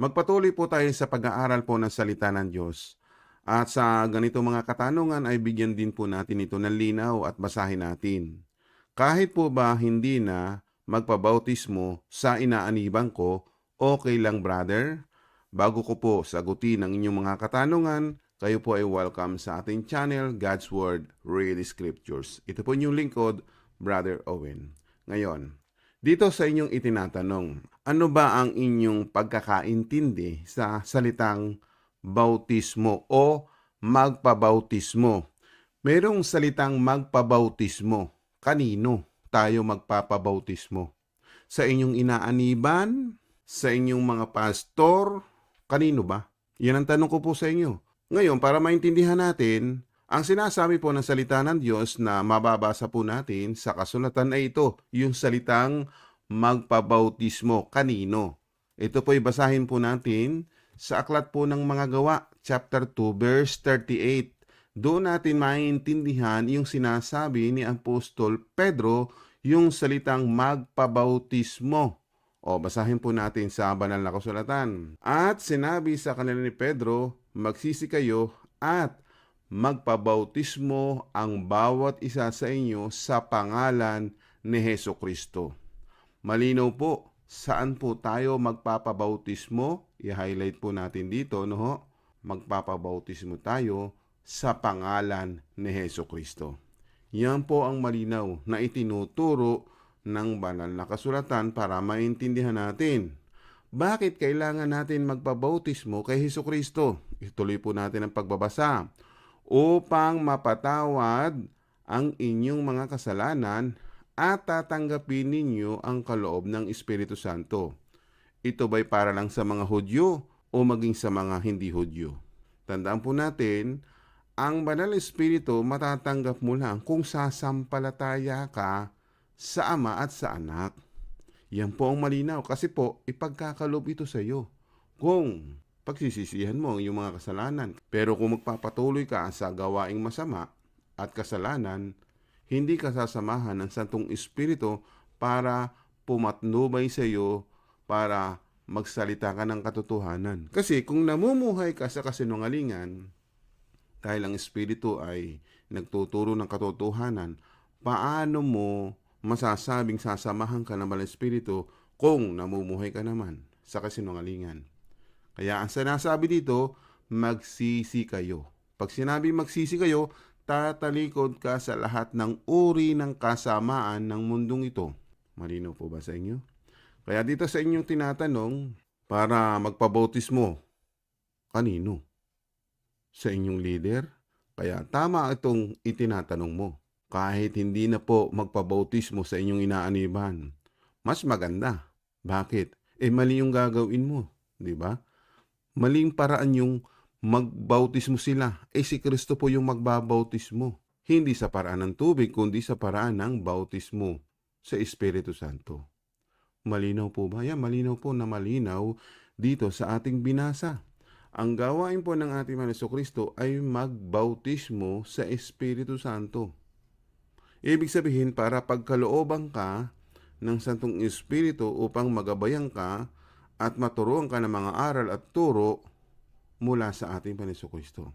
Magpatuloy po tayo sa pag-aaral po ng salita ng Diyos. At sa ganito mga katanungan ay bigyan din po natin ito ng linaw at basahin natin. Kahit po ba hindi na magpabautismo sa inaaniban ko, okay lang brother? Bago ko po sagutin ang inyong mga katanungan, kayo po ay welcome sa ating channel, God's Word, Read Scriptures. Ito po inyong lingkod, Brother Owen. Ngayon, dito sa inyong itinatanong, ano ba ang inyong pagkakaintindi sa salitang bautismo o magpabautismo? Merong salitang magpabautismo. Kanino tayo magpapabautismo? Sa inyong inaaniban? Sa inyong mga pastor? Kanino ba? Yan ang tanong ko po sa inyo. Ngayon, para maintindihan natin, ang sinasabi po ng salita ng Diyos na mababasa po natin sa kasulatan ay ito, yung salitang magpabautismo. Kanino? Ito po basahin po natin sa aklat po ng mga gawa, chapter 2, verse 38. Doon natin maintindihan yung sinasabi ni Apostol Pedro, yung salitang magpabautismo. O basahin po natin sa banal na kasulatan. At sinabi sa kanila ni Pedro, magsisi kayo at magpabautismo ang bawat isa sa inyo sa pangalan ni Heso Kristo. Malinaw po, saan po tayo magpapabautismo? I-highlight po natin dito, no? ho? Magpapabautismo tayo sa pangalan ni Heso Kristo. Yan po ang malinaw na itinuturo ng banal na kasulatan para maintindihan natin. Bakit kailangan natin magpabautismo kay Heso Kristo? Ituloy po natin ang pagbabasa. Upang mapatawad ang inyong mga kasalanan at tatanggapin ninyo ang kaloob ng Espiritu Santo. Ito ba'y para lang sa mga Hudyo o maging sa mga hindi Hudyo? Tandaan po natin, ang Banal Espiritu matatanggap mo lang kung sasampalataya ka sa Ama at sa Anak. Yan po ang malinaw kasi po ipagkakalob ito sa iyo. Kung pagsisisihan mo ang iyong mga kasalanan. Pero kung magpapatuloy ka sa gawaing masama at kasalanan, hindi ka sasamahan ng Santong Espiritu para pumatnubay sa iyo para magsalita ka ng katotohanan. Kasi kung namumuhay ka sa kasinungalingan, dahil ang Espiritu ay nagtuturo ng katotohanan, paano mo masasabing sasamahan ka ng Espiritu kung namumuhay ka naman sa kasinungalingan? Kaya ang sinasabi dito, magsisi kayo. Pag sinabi magsisi kayo, tatalikod ka sa lahat ng uri ng kasamaan ng mundong ito. Malino po ba sa inyo? Kaya dito sa inyong tinatanong, para magpabautismo, kanino? Sa inyong leader? Kaya tama itong itinatanong mo. Kahit hindi na po magpabautismo sa inyong inaaniban, mas maganda. Bakit? Eh mali yung gagawin mo, di ba? Maling paraan yung magbautismo sila. Eh si Kristo po yung magbabautismo. Hindi sa paraan ng tubig, kundi sa paraan ng bautismo sa Espiritu Santo. Malinaw po ba? Yan, malinaw po na malinaw dito sa ating binasa. Ang gawain po ng ating Maneso Kristo ay magbautismo sa Espiritu Santo. Ibig sabihin, para pagkalooban ka ng Santong Espiritu upang magabayan ka at maturuan ka ng mga aral at turo mula sa ating Panginoon Kristo.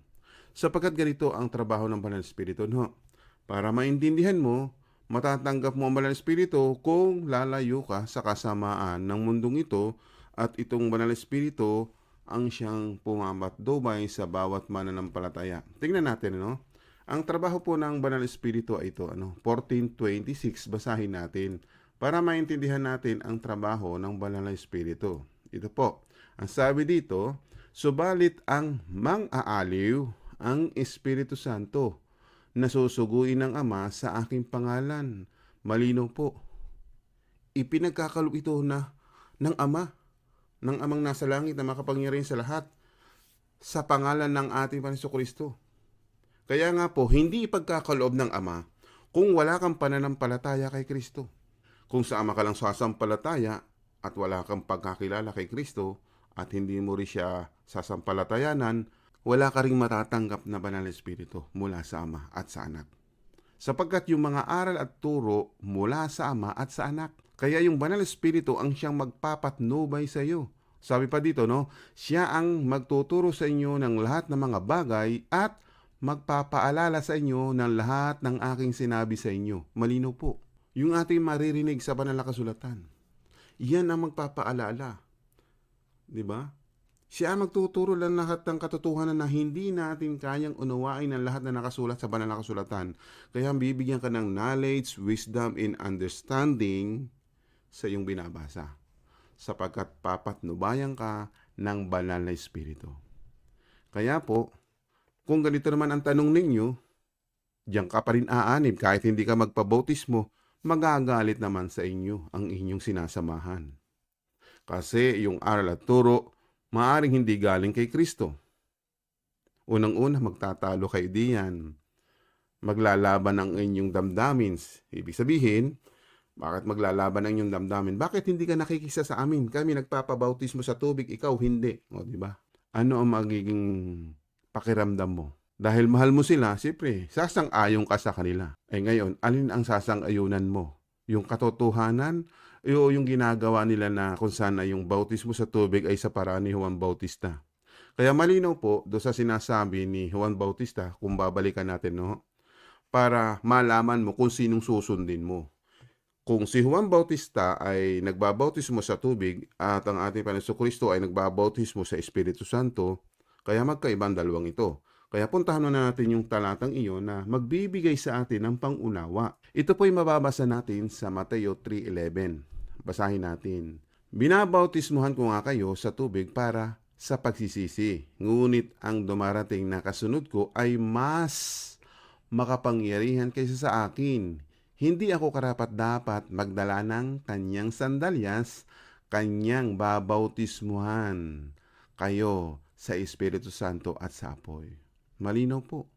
Sapagkat ganito ang trabaho ng Banal Espiritu, no? Para maintindihan mo, matatanggap mo ang Banal Espiritu kung lalayo ka sa kasamaan ng mundong ito at itong Banal Espiritu ang siyang pumamatdubay sa bawat mananampalataya. Tingnan natin, no? Ang trabaho po ng Banal Espiritu ay ito, ano? 1426, basahin natin para maintindihan natin ang trabaho ng Banal na Espiritu. Ito po. Ang sabi dito, subalit ang mang-aaliw ang Espiritu Santo na susuguin ng Ama sa aking pangalan. Malino po. Ipinagkakalob ito na ng Ama, ng Amang nasa langit na makapangyarihan sa lahat sa pangalan ng ating Panginoon Kristo. Kaya nga po, hindi ipagkakaloob ng Ama kung wala kang pananampalataya kay Kristo. Kung sa Ama ka lang sasampalataya at wala kang pagkakilala kay Kristo at hindi mo rin siya sasampalatayanan, wala ka ring matatanggap na banal na espiritu mula sa Ama at sa Anak. Sapagkat yung mga aral at turo mula sa Ama at sa Anak. Kaya yung banal na espiritu ang siyang magpapatnubay sa iyo Sabi pa dito, no? Siya ang magtuturo sa inyo ng lahat ng mga bagay at magpapaalala sa inyo ng lahat ng aking sinabi sa inyo. Malino po. Yung ating maririnig sa banal na kasulatan. Yan ang magpapaalala. 'Di ba? Siya ang magtuturo ng lahat ng katotohanan na hindi natin kayang unawain ng lahat na nakasulat sa banal na kasulatan. Kaya bibigyan ka ng knowledge, wisdom, and understanding sa iyong binabasa. Sapagkat papatnubayan ka ng banal na espiritu. Kaya po, kung ganito naman ang tanong ninyo, diyan ka pa rin aanib kahit hindi ka magpabautismo, magagalit naman sa inyo ang inyong sinasamahan. Kasi yung aral at turo, maaring hindi galing kay Kristo. Unang-una, magtatalo kayo diyan. Maglalaban ang inyong damdamin. Ibig sabihin, bakit maglalaban ang inyong damdamin? Bakit hindi ka nakikisa sa amin? Kami nagpapabautismo sa tubig, ikaw hindi. O, di ba? Ano ang magiging pakiramdam mo? Dahil mahal mo sila, siyempre, sasang-ayong ka sa kanila. Eh ngayon, alin ang sasang-ayunan mo? Yung katotohanan o yung ginagawa nila na kung saan na yung bautismo sa tubig ay sa paraan ni Juan Bautista. Kaya malinaw po do sa sinasabi ni Juan Bautista, kung babalikan natin, no? Para malaman mo kung sinong susundin mo. Kung si Juan Bautista ay nagbabautismo sa tubig at ang ating Panginoon Kristo ay nagbabautismo sa Espiritu Santo, kaya magkaibang dalawang ito. Kaya puntahan na natin yung talatang iyon na magbibigay sa atin ng pangunawa. Ito po'y mababasa natin sa Mateo 3.11. Basahin natin. Binabautismuhan ko nga kayo sa tubig para sa pagsisisi. Ngunit ang dumarating na kasunod ko ay mas makapangyarihan kaysa sa akin. Hindi ako karapat dapat magdala ng kanyang sandalyas, kanyang babautismuhan kayo sa Espiritu Santo at sa apoy. Malinaw po.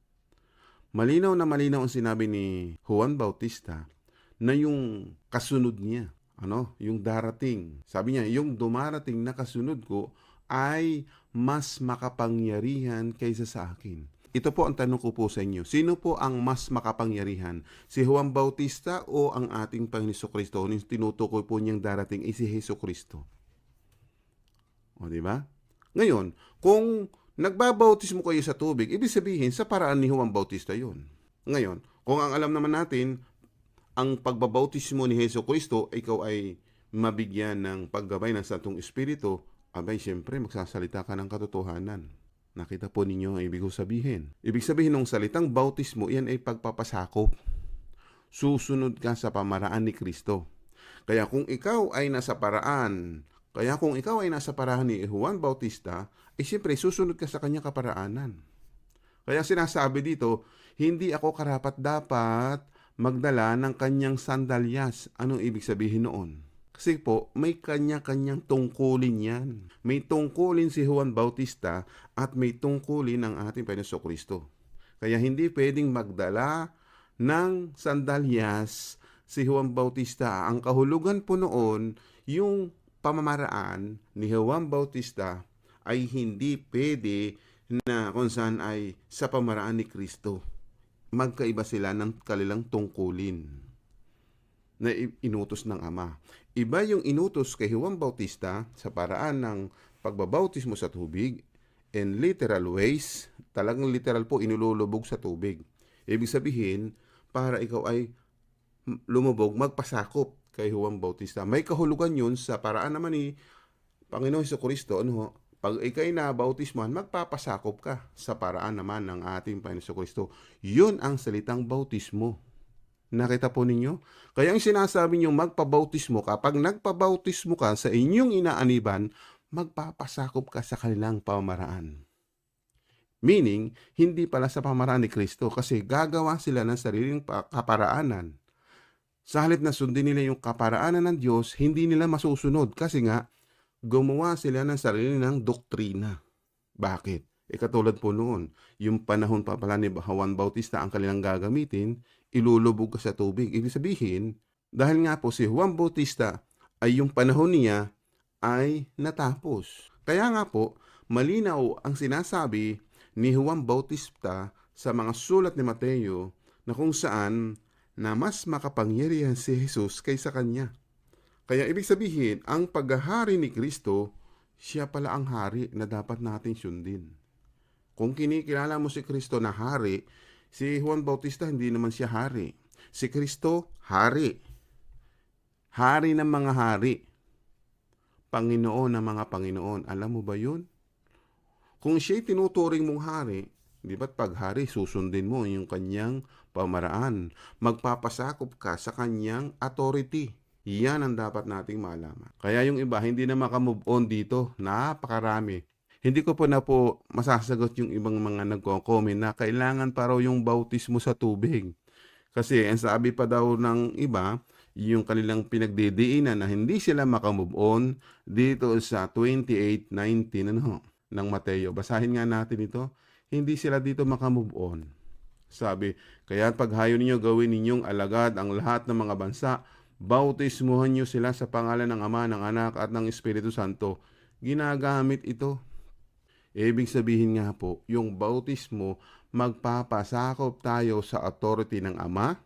Malinaw na malinaw ang sinabi ni Juan Bautista na yung kasunod niya, ano, yung darating. Sabi niya, yung dumarating na kasunod ko ay mas makapangyarihan kaysa sa akin. Ito po ang tanong ko po sa inyo. Sino po ang mas makapangyarihan? Si Juan Bautista o ang ating Panginoon Kristo? Yung tinutukoy po niyang darating ay si Heso Kristo. O, di ba? Ngayon, kung nagbabautismo kayo sa tubig, ibig sabihin sa paraan ni Juan Bautista yun. Ngayon, kung ang alam naman natin, ang pagbabautismo ni Heso Kristo, ikaw ay mabigyan ng paggabay ng Santong Espiritu, abay siyempre magsasalita ka ng katotohanan. Nakita po ninyo ang ibig sabihin. Ibig sabihin ng salitang bautismo, yan ay pagpapasakop. Susunod ka sa pamaraan ni Kristo. Kaya kung ikaw ay nasa paraan, kaya kung ikaw ay nasa paraan ni Juan Bautista, ay siyempre susunod ka sa kanya kaparaanan. Kaya sinasabi dito, hindi ako karapat dapat magdala ng kanyang sandalyas. Anong ibig sabihin noon? Kasi po, may kanya-kanyang tungkulin yan. May tungkulin si Juan Bautista at may tungkulin ang ating Panginoon Kristo. Kaya hindi pwedeng magdala ng sandalyas si Juan Bautista. Ang kahulugan po noon, yung pamamaraan ni Juan Bautista ay hindi pwede na kung saan ay sa pamaraan ni Kristo. Magkaiba sila ng kanilang tungkulin na inutos ng Ama. Iba yung inutos kay Juan Bautista sa paraan ng pagbabautismo sa tubig in literal ways, talagang literal po inululubog sa tubig. Ibig sabihin, para ikaw ay lumubog, magpasakop kay Juan Bautista. May kahulugan yun sa paraan naman ni Panginoon Heso Kristo, ano, pag ikay na bautismuhan, magpapasakop ka sa paraan naman ng ating Panginoon Kristo. Yun ang salitang bautismo. Nakita po ninyo? Kaya ang sinasabi niyo magpabautismo ka, pag nagpabautismo ka sa inyong inaaniban, magpapasakop ka sa kanilang pamaraan. Meaning, hindi pala sa pamaraan ni Kristo kasi gagawa sila ng sariling kaparaanan. Sa halip na sundin nila yung kaparaanan ng Diyos, hindi nila masusunod kasi nga, gumawa sila ng sarili ng doktrina. Bakit? E katulad po noon, yung panahon pa pala ni Juan Bautista ang kanilang gagamitin, ilulubog ka sa tubig. Ibig sabihin, dahil nga po si Juan Bautista ay yung panahon niya ay natapos. Kaya nga po, malinaw ang sinasabi ni Juan Bautista sa mga sulat ni Mateo na kung saan na mas makapangyarihan si Jesus kaysa kanya. Kaya ibig sabihin, ang paghahari ni Kristo, siya pala ang hari na dapat nating sundin. Kung kinikilala mo si Kristo na hari, si Juan Bautista hindi naman siya hari. Si Kristo, hari. Hari ng mga hari. Panginoon ng mga Panginoon. Alam mo ba yun? Kung siya'y tinuturing mong hari, di ba't pag hari, susundin mo yung kanyang pamaraan. Magpapasakop ka sa kanyang authority. Yan ang dapat nating malaman. Kaya yung iba, hindi na makamove on dito. Napakarami. Hindi ko po na po masasagot yung ibang mga nagko-comment na kailangan pa raw yung bautismo sa tubig. Kasi ang sabi pa daw ng iba, yung kanilang pinagdidiinan na hindi sila makamove on dito sa 28.19 ano, ng Mateo. Basahin nga natin ito. Hindi sila dito makamove on. Sabi, kaya paghayo ninyo gawin ninyong alagad ang lahat ng mga bansa, bautismuhan niyo sila sa pangalan ng Ama, ng Anak at ng Espiritu Santo. Ginagamit ito. Ibig sabihin nga po, yung bautismo, magpapasakop tayo sa authority ng Ama,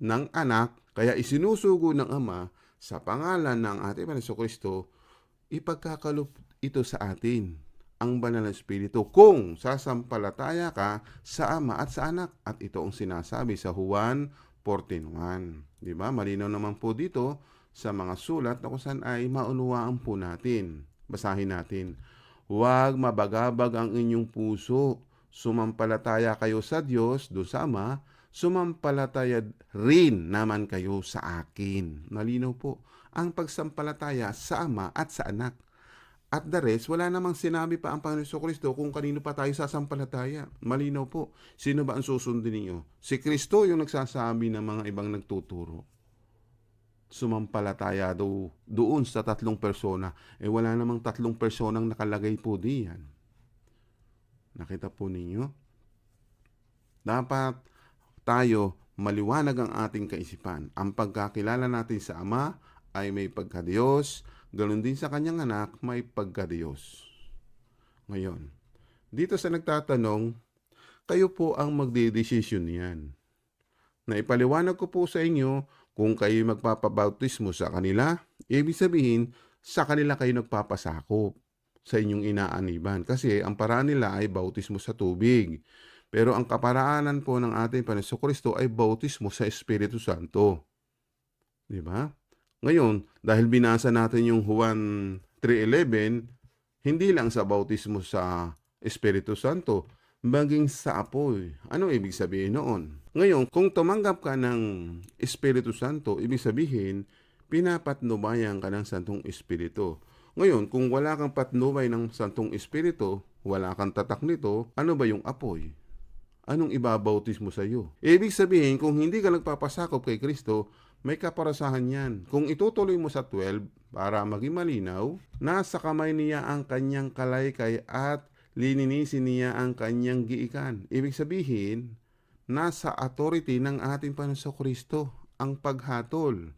ng Anak, kaya isinusugo ng Ama sa pangalan ng ating Panginoon Kristo, ipagkakaloob ito sa atin ang banal na espiritu kung sasampalataya ka sa Ama at sa Anak. At ito ang sinasabi sa Juan 14.1. Di ba? Malinaw naman po dito sa mga sulat na kung saan ay maunawaan po natin. Basahin natin. Huwag mabagabag ang inyong puso. Sumampalataya kayo sa Diyos, do sa Ama, sumampalataya rin naman kayo sa akin. Malinaw po. Ang pagsampalataya sa Ama at sa Anak. At the rest, wala namang sinabi pa ang Panginoon Kristo kung kanino pa tayo sasampalataya. Malinaw po. Sino ba ang susundin ninyo? Si Kristo yung nagsasabi ng mga ibang nagtuturo. Sumampalataya do, doon sa tatlong persona. Eh wala namang tatlong personang nakalagay po diyan. Nakita po ninyo? Dapat tayo maliwanag ang ating kaisipan. Ang pagkakilala natin sa Ama ay may pagka-Diyos, Ganon din sa kanyang anak, may pagka-Diyos. Ngayon, dito sa nagtatanong, kayo po ang magdidesisyon niyan. Na ipaliwanag ko po sa inyo kung kayo magpapabautismo sa kanila, ibig sabihin, sa kanila kayo nagpapasakop sa inyong inaaniban. Kasi ang paraan nila ay bautismo sa tubig. Pero ang kaparaanan po ng ating Panginoon Kristo ay bautismo sa Espiritu Santo. Di ba? Ngayon, dahil binasa natin yung Juan 3.11, hindi lang sa bautismo sa Espiritu Santo, maging sa apoy. Ano ibig sabihin noon? Ngayon, kung tumanggap ka ng Espiritu Santo, ibig sabihin, pinapatnubayan ka ng Santong Espiritu. Ngayon, kung wala kang patnubay ng Santong Espiritu, wala kang tatak nito, ano ba yung apoy? Anong ibabautismo sa iyo? Ibig sabihin, kung hindi ka nagpapasakop kay Kristo, may kaparasahan yan. Kung itutuloy mo sa 12, para maging malinaw, nasa kamay niya ang kanyang kalaykay at lininisin niya ang kanyang giikan. Ibig sabihin, nasa authority ng ating Panginoon Kristo ang paghatol.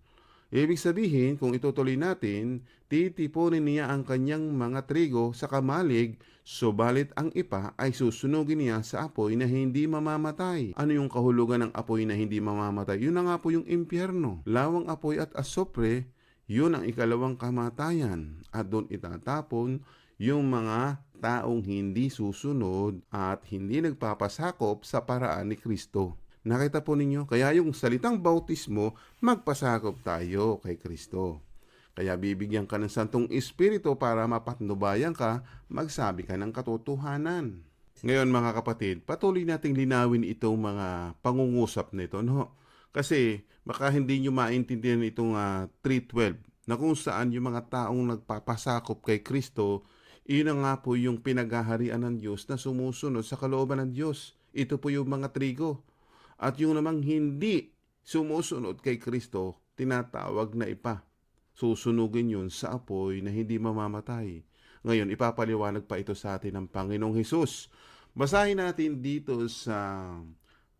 Ibig sabihin, kung itutuloy natin, titipunin niya ang kanyang mga trigo sa kamalig, subalit ang ipa ay susunugin niya sa apoy na hindi mamamatay. Ano yung kahulugan ng apoy na hindi mamamatay? Yun na nga po yung impyerno. Lawang apoy at asopre, yun ang ikalawang kamatayan. At doon itatapon yung mga taong hindi susunod at hindi nagpapasakop sa paraan ni Kristo. Nakita po ninyo, kaya yung salitang bautismo, magpasakop tayo kay Kristo. Kaya bibigyan ka ng Santong Espiritu para mapatnubayan ka, magsabi ka ng katotohanan. Ngayon mga kapatid, patuloy nating linawin itong mga pangungusap nito, no? Kasi baka hindi nyo maintindihan itong uh, 3.12 na kung saan yung mga taong nagpapasakop kay Kristo, iyon nga po yung pinaghaharian ng Diyos na sumusunod sa kalooban ng Diyos. Ito po yung mga trigo. At yung namang hindi sumusunod kay Kristo, tinatawag na ipa. Susunugin yun sa apoy na hindi mamamatay. Ngayon, ipapaliwanag pa ito sa atin ng Panginoong Hesus. Basahin natin dito sa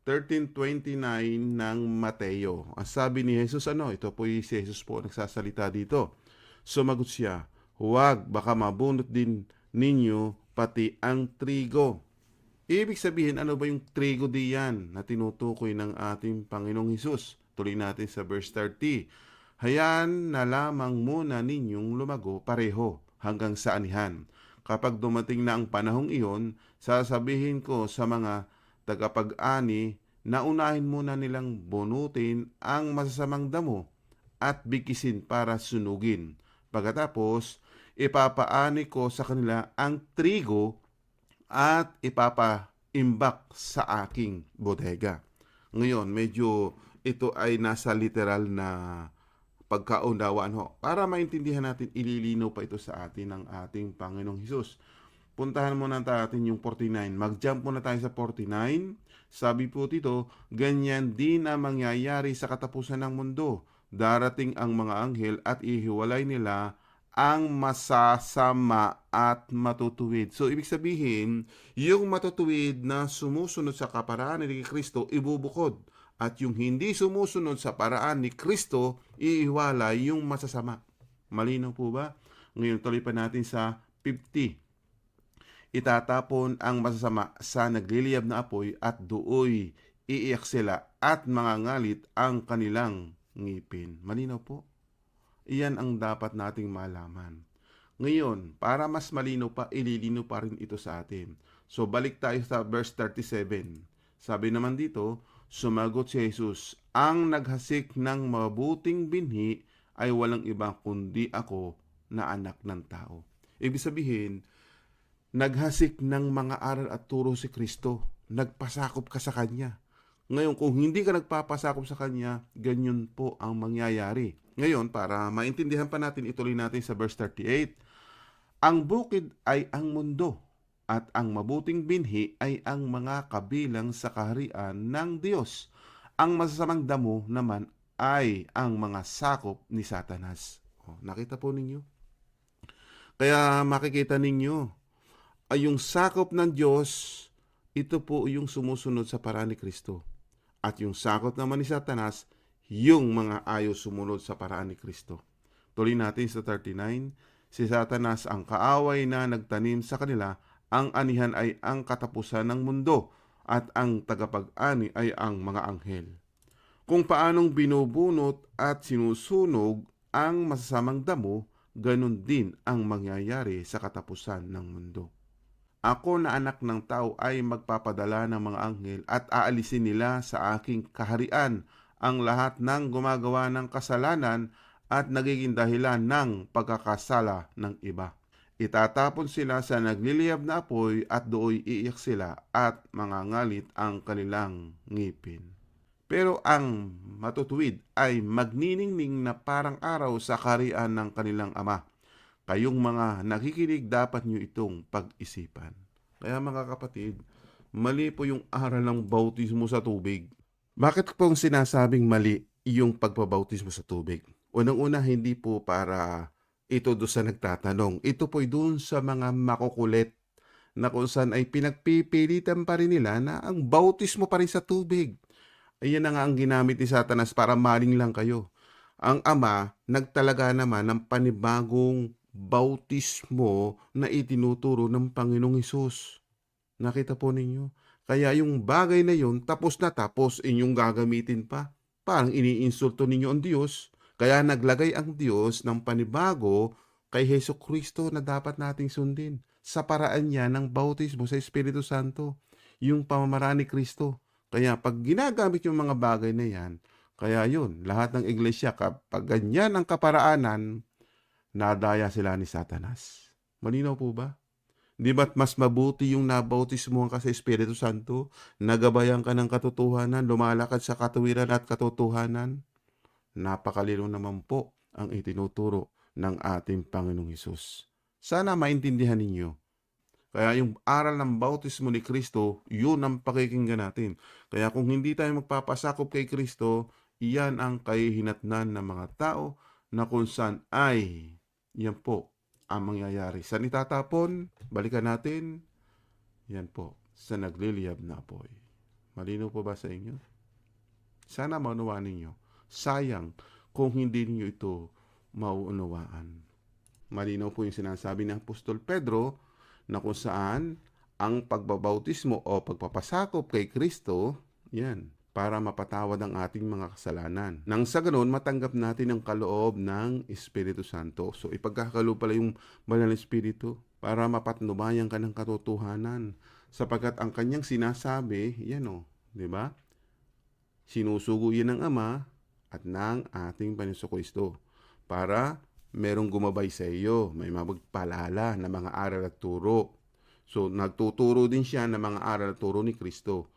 13.29 ng Mateo. Ang sabi ni Jesus, ano? Ito po si Jesus po nagsasalita dito. Sumagot siya, Huwag, baka mabunot din ninyo pati ang trigo. Ibig sabihin, ano ba yung trigo diyan na tinutukoy ng ating Panginoong Hesus? Tuloy natin sa verse 30. Hayaan na lamang muna ninyong lumago pareho. hanggang sa anihan. Kapag dumating na ang panahong iyon, sasabihin ko sa mga tagapag-ani na unahin muna nilang bunutin ang masasamang damo at bikisin para sunugin. Pagkatapos, ipapaani ko sa kanila ang trigo at ipapaimbak sa aking bodega. Ngayon, medyo ito ay nasa literal na pagkaunawaan ho. Para maintindihan natin, ililinaw pa ito sa atin ng ating Panginoong Hesus. Puntahan muna natin yung 49. Mag-jump muna tayo sa 49. Sabi po dito, ganyan din ang mangyayari sa katapusan ng mundo. Darating ang mga anghel at ihiwalay nila ang masasama at matutuwid. So, ibig sabihin, yung matutuwid na sumusunod sa kaparaan ni Kristo, ibubukod. At yung hindi sumusunod sa paraan ni Kristo, iiwalay yung masasama. Malinaw po ba? Ngayon, tuloy pa natin sa 50 itatapon ang masasama sa nagliliyab na apoy at dooy iiyak sila at mangangalit ang kanilang ngipin. Malinaw po? Iyan ang dapat nating malaman. Ngayon, para mas malinaw pa, ililino pa rin ito sa atin. So, balik tayo sa verse 37. Sabi naman dito, sumagot si Jesus, ang naghasik ng mabuting binhi ay walang iba kundi ako na anak ng tao. Ibig sabihin, naghasik ng mga aral at turo si Kristo. Nagpasakop ka sa Kanya. Ngayon, kung hindi ka nagpapasakop sa Kanya, ganyan po ang mangyayari. Ngayon, para maintindihan pa natin, ituloy natin sa verse 38. Ang bukid ay ang mundo, at ang mabuting binhi ay ang mga kabilang sa kaharian ng Diyos. Ang masasamang damo naman ay ang mga sakop ni Satanas. O, nakita po ninyo? Kaya makikita ninyo, ay yung sakop ng Diyos, ito po yung sumusunod sa paraan ni Kristo. At yung sakop naman ni Satanas, yung mga ayaw sumunod sa paraan ni Kristo. Tuloy natin sa 39, si Satanas ang kaaway na nagtanim sa kanila, ang anihan ay ang katapusan ng mundo, at ang tagapag-ani ay ang mga anghel. Kung paanong binubunot at sinusunog ang masasamang damo, ganun din ang mangyayari sa katapusan ng mundo. Ako na anak ng tao ay magpapadala ng mga anghel at aalisin nila sa aking kaharian ang lahat ng gumagawa ng kasalanan at nagiging dahilan ng pagkakasala ng iba. Itatapon sila sa nagliliyab na apoy at dooy iiyak sila at mangangalit ang kanilang ngipin. Pero ang matutuwid ay magniningning na parang araw sa karian ng kanilang ama. Kayong mga nakikinig dapat nyo itong pag-isipan. Kaya mga kapatid, mali po yung aral ng bautismo sa tubig. Bakit pong sinasabing mali yung pagpabautismo sa tubig? Unang-una, hindi po para ito doon sa nagtatanong. Ito po doon sa mga makukulit na kung saan ay pinagpipilitan pa rin nila na ang bautismo pa rin sa tubig. Ayan na nga ang ginamit ni Satanas para maling lang kayo. Ang Ama nagtalaga naman ng panibagong bautismo na itinuturo ng Panginoong Hesus. Nakita po ninyo? Kaya yung bagay na yun, tapos na tapos inyong gagamitin pa. Parang iniinsulto ninyo ang Diyos. Kaya naglagay ang Diyos ng panibago kay Heso Kristo na dapat nating sundin sa paraan niya ng bautismo sa Espiritu Santo, yung pamamaraan ni Kristo. Kaya pag ginagamit yung mga bagay na yan, kaya yun, lahat ng iglesia, kapag ganyan ang kaparaanan, nadaya sila ni Satanas. Malinaw po ba? Di ba't mas mabuti yung nabautismuhan ka sa Espiritu Santo, nagabayan ka ng katotohanan, lumalakad sa katuwiran at katotohanan? Napakalino naman po ang itinuturo ng ating Panginoong Hesus. Sana maintindihan ninyo. Kaya yung aral ng bautismo ni Kristo, yun ang pakikinggan natin. Kaya kung hindi tayo magpapasakop kay Kristo, iyan ang kahihinatnan ng mga tao na kung saan ay, yan po, ang mangyayari. Sa nitatapon, balikan natin, yan po, sa nagliliyab na apoy. Malino po ba sa inyo? Sana maunawaan ninyo. Sayang kung hindi ninyo ito mauunawaan. Malinaw po yung sinasabi ng Apostol Pedro na kung saan ang pagbabautismo o pagpapasakop kay Kristo, yan, para mapatawad ang ating mga kasalanan. Nang sa ganoon, matanggap natin ang kaloob ng Espiritu Santo. So, ipagkakalo pala yung banal na Espiritu para mapatnubayan ka ng katotohanan. Sapagkat ang kanyang sinasabi, yan o, di ba? Sinusugo yan ng Ama at ng ating Panginoon Kristo para merong gumabay sa iyo, may mapagpalala na mga aral at turo. So, nagtuturo din siya ng mga aral at turo ni Kristo.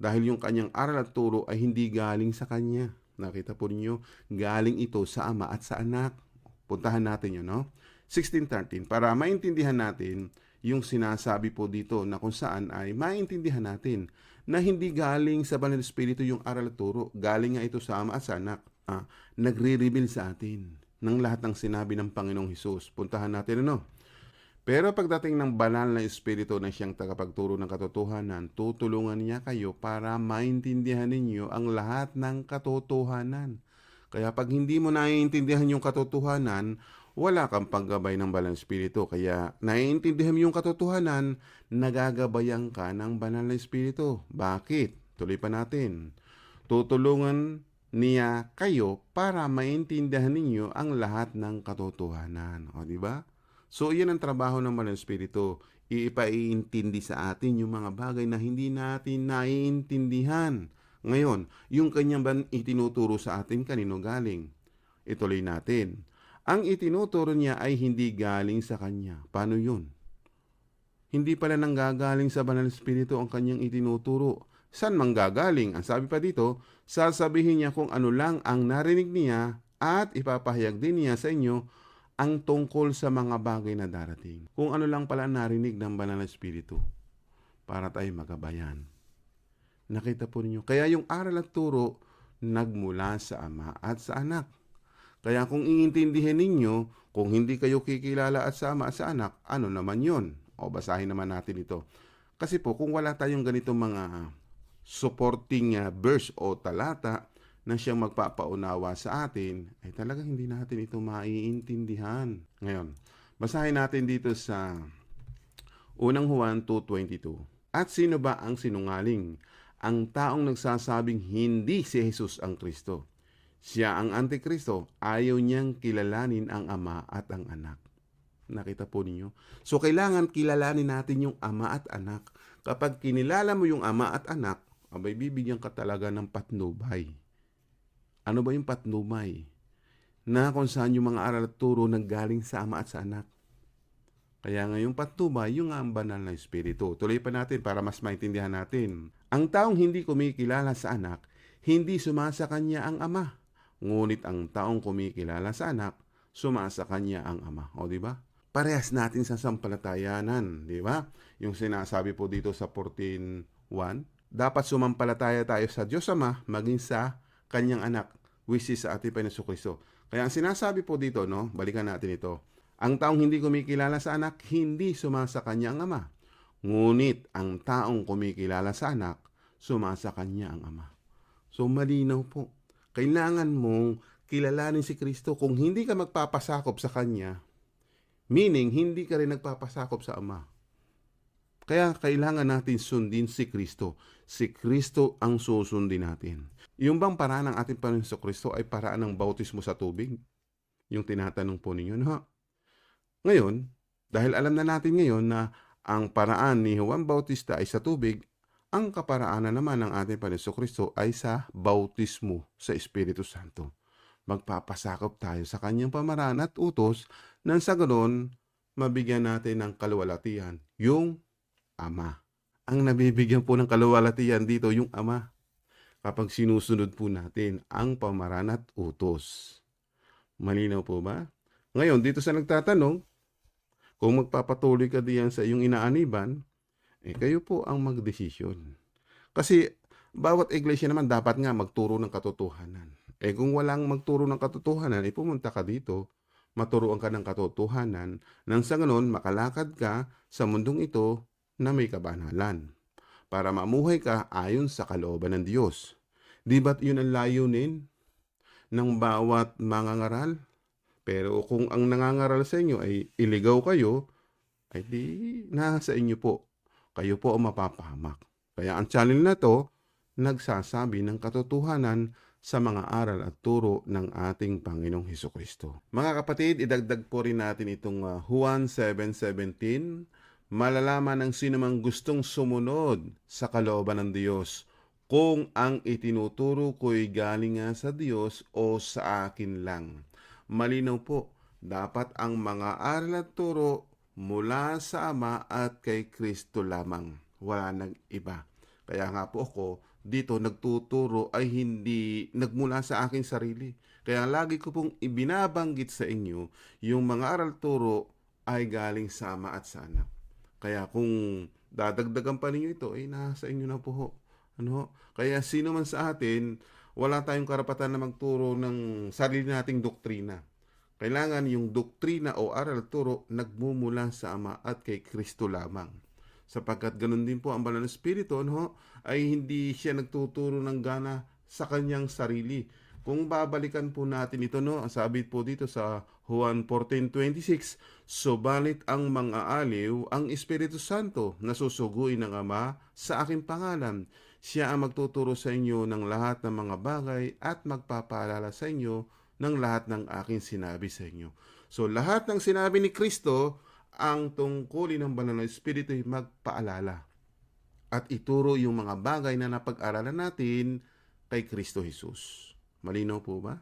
Dahil yung kanyang aral at turo ay hindi galing sa kanya. Nakita po ninyo, galing ito sa ama at sa anak. Puntahan natin yun, no? 16.13, para maintindihan natin yung sinasabi po dito na kung saan ay maintindihan natin na hindi galing sa Banal na Espiritu yung aral at turo. Galing nga ito sa ama at sa anak. Ah, nagre-reveal sa atin ng lahat ng sinabi ng Panginoong Hesus. Puntahan natin ano? Pero pagdating ng banal na espiritu na siyang tagapagturo ng katotohanan, tutulungan niya kayo para maintindihan ninyo ang lahat ng katotohanan. Kaya pag hindi mo naiintindihan yung katotohanan, wala kang panggabay ng banal na espiritu. Kaya naiintindihan mo yung katotohanan, nagagabayan ka ng banal na espiritu. Bakit? Tuloy pa natin. Tutulungan niya kayo para maintindihan ninyo ang lahat ng katotohanan. O, di ba? So, iyan ang trabaho ng na Espiritu. Ipaiintindi sa atin yung mga bagay na hindi natin naiintindihan. Ngayon, yung kanyang ban itinuturo sa atin kanino galing? Ituloy natin. Ang itinuturo niya ay hindi galing sa kanya. Paano yun? Hindi pala nanggagaling sa Banal na Espiritu ang kanyang itinuturo. San manggagaling? Ang sabi pa dito, sasabihin niya kung ano lang ang narinig niya at ipapahayag din niya sa inyo ang tungkol sa mga bagay na darating. Kung ano lang pala narinig ng Banal na Espiritu para tayo magabayan. Nakita po ninyo. Kaya yung aral at turo nagmula sa Ama at sa Anak. Kaya kung iintindihin ninyo, kung hindi kayo kikilala at sa Ama at sa Anak, ano naman yon? O basahin naman natin ito. Kasi po, kung wala tayong ganitong mga supporting uh, verse o talata na siyang magpapaunawa sa atin, ay talagang hindi natin ito maiintindihan. Ngayon, basahin natin dito sa unang Juan 2.22. At sino ba ang sinungaling? Ang taong nagsasabing hindi si Jesus ang Kristo. Siya ang Antikristo. Ayaw niyang kilalanin ang Ama at ang Anak. Nakita po ninyo? So, kailangan kilalanin natin yung Ama at Anak. Kapag kinilala mo yung Ama at Anak, abay bibigyan ka talaga ng patnubay. Ano ba yung patnubay? Na kung saan yung mga aral at turo nanggaling sa Ama at sa Anak. Kaya ngayong patnubay, yung ang banal na Espiritu. Tuloy pa natin para mas maintindihan natin. Ang taong hindi kumikilala sa anak, hindi sumasa kanya ang ama. Ngunit ang taong kumikilala sa anak, sumasa kanya ang ama. O di ba? Parehas natin sa sampalatayanan, di ba? Yung sinasabi po dito sa 14.1, dapat sumampalataya tayo sa Diyos Ama maging sa kanyang anak, which is sa ating Panginoon Kristo. Kaya ang sinasabi po dito, no, balikan natin ito. Ang taong hindi kumikilala sa anak, hindi sumasa kanya ang ama. Ngunit ang taong kumikilala sa anak, sumasa kanya ang ama. So malinaw po. Kailangan mong kilalanin si Kristo kung hindi ka magpapasakop sa kanya. Meaning, hindi ka rin nagpapasakop sa ama. Kaya kailangan natin sundin si Kristo. Si Kristo ang susundin natin. Yung bang paraan ng ating Panginoon Kristo ay paraan ng bautismo sa tubig? Yung tinatanong po ninyo, no? Ngayon, dahil alam na natin ngayon na ang paraan ni Juan Bautista ay sa tubig, ang kaparaanan naman ng ating Panginoon Kristo ay sa bautismo sa Espiritu Santo. Magpapasakop tayo sa kanyang pamaraan at utos nang sa ganoon mabigyan natin ng kaluwalhatian yung Ama. Ang nabibigyan po ng kaluwalhatian dito yung Ama kapag sinusunod po natin ang pamaraan at utos. Malinaw po ba? Ngayon, dito sa nagtatanong, kung magpapatuloy ka diyan sa iyong inaaniban, eh kayo po ang magdesisyon. Kasi bawat iglesia naman dapat nga magturo ng katotohanan. Eh kung walang magturo ng katotohanan, eh pumunta ka dito, maturuan ka ng katotohanan, nang sa ganon makalakad ka sa mundong ito na may kabanalan. Para mamuhay ka ayon sa kalooban ng Diyos. Di ba't yun ang layunin ng bawat mangangaral? Pero kung ang nangangaral sa inyo ay iligaw kayo, ay di nasa inyo po. Kayo po ang mapapahamak. Kaya ang channel na to, nagsasabi ng katotohanan sa mga aral at turo ng ating Panginoong Heso Kristo. Mga kapatid, idagdag po rin natin itong uh, Juan 7.17. Malalaman ng sinumang gustong sumunod sa kalooban ng Diyos kung ang itinuturo ko'y galing nga sa Diyos o sa akin lang. Malinaw po, dapat ang mga aral at turo mula sa Ama at kay Kristo lamang. Wala nang iba. Kaya nga po ako, dito nagtuturo ay hindi nagmula sa aking sarili. Kaya lagi ko pong ibinabanggit sa inyo, yung mga aral turo ay galing sa Ama at sa Anak. Kaya kung dadagdagan pa ninyo ito, ay nasa inyo na po. Ano? Kaya sino man sa atin, wala tayong karapatan na magturo ng sarili nating doktrina. Kailangan yung doktrina o aral turo nagmumula sa Ama at kay Kristo lamang. Sapagkat ganun din po ang banal na espiritu, no? ay hindi siya nagtuturo ng gana sa kanyang sarili. Kung babalikan po natin ito, no, ang sabi po dito sa Juan 14.26, Subalit ang mga aliw, ang Espiritu Santo, na susuguin ng Ama sa aking pangalan. Siya ang magtuturo sa inyo ng lahat ng mga bagay at magpapaalala sa inyo ng lahat ng aking sinabi sa inyo. So lahat ng sinabi ni Kristo, ang tungkulin ng banal na Espiritu ay magpaalala at ituro yung mga bagay na napag-aralan natin kay Kristo Jesus. Malinaw po ba?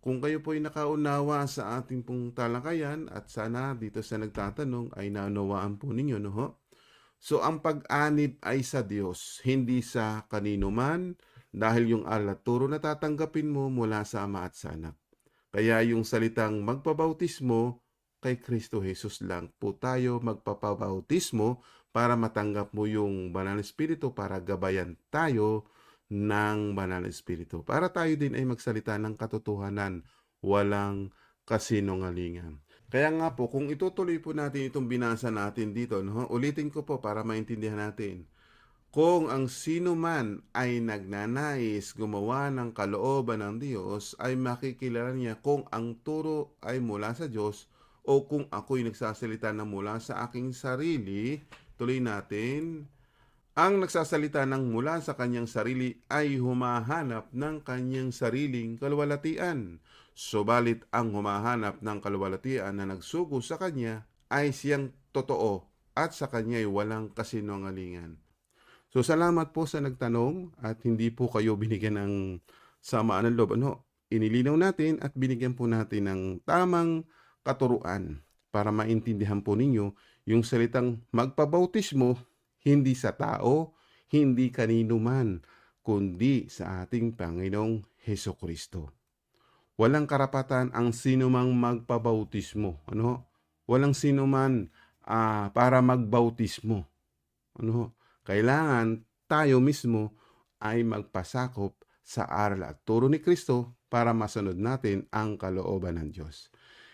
Kung kayo po ay nakaunawa sa ating pong talakayan at sana dito sa nagtatanong ay naunawaan po ninyo, no ho? So ang pag-anib ay sa Diyos, hindi sa kanino man, dahil yung alat turo na tatanggapin mo mula sa Ama at sa Anak. Kaya yung salitang magpabautismo, kay Kristo Jesus lang po tayo magpapabautismo para matanggap mo yung Banal na Espiritu para gabayan tayo ng Banal na Espiritu. Para tayo din ay magsalita ng katotohanan, walang kasinungalingan. Kaya nga po, kung itutuloy po natin itong binasa natin dito, no, ulitin ko po para maintindihan natin. Kung ang sino man ay nagnanais gumawa ng kalooban ng Diyos, ay makikilala niya kung ang turo ay mula sa Diyos o kung ako'y nagsasalita na mula sa aking sarili, tuloy natin, ang nagsasalita ng mula sa kanyang sarili ay humahanap ng kanyang sariling kalwalatian. Subalit ang humahanap ng kalwalatian na nagsugo sa kanya ay siyang totoo at sa kanya ay walang kasinungalingan. So salamat po sa nagtanong at hindi po kayo binigyan ng samaan ng loob. Ano, inilinaw natin at binigyan po natin ng tamang katuruan para maintindihan po ninyo yung salitang magpabautismo hindi sa tao, hindi kanino man, kundi sa ating Panginoong Heso Kristo. Walang karapatan ang sino mang magpabautismo. Ano? Walang sino man ah, para magbautismo. Ano? Kailangan tayo mismo ay magpasakop sa aral at turo ni Kristo para masunod natin ang kalooban ng Diyos.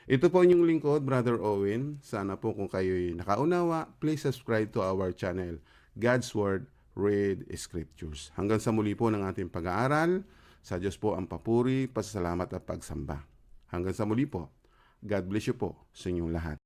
Ito po inyong lingkod, Brother Owen. Sana po kung kayo'y nakaunawa, please subscribe to our channel, God's Word, Read Scriptures. Hanggang sa muli po ng ating pag-aaral, sa Diyos po ang papuri, pasasalamat at pagsamba. Hanggang sa muli po, God bless you po sa inyong lahat.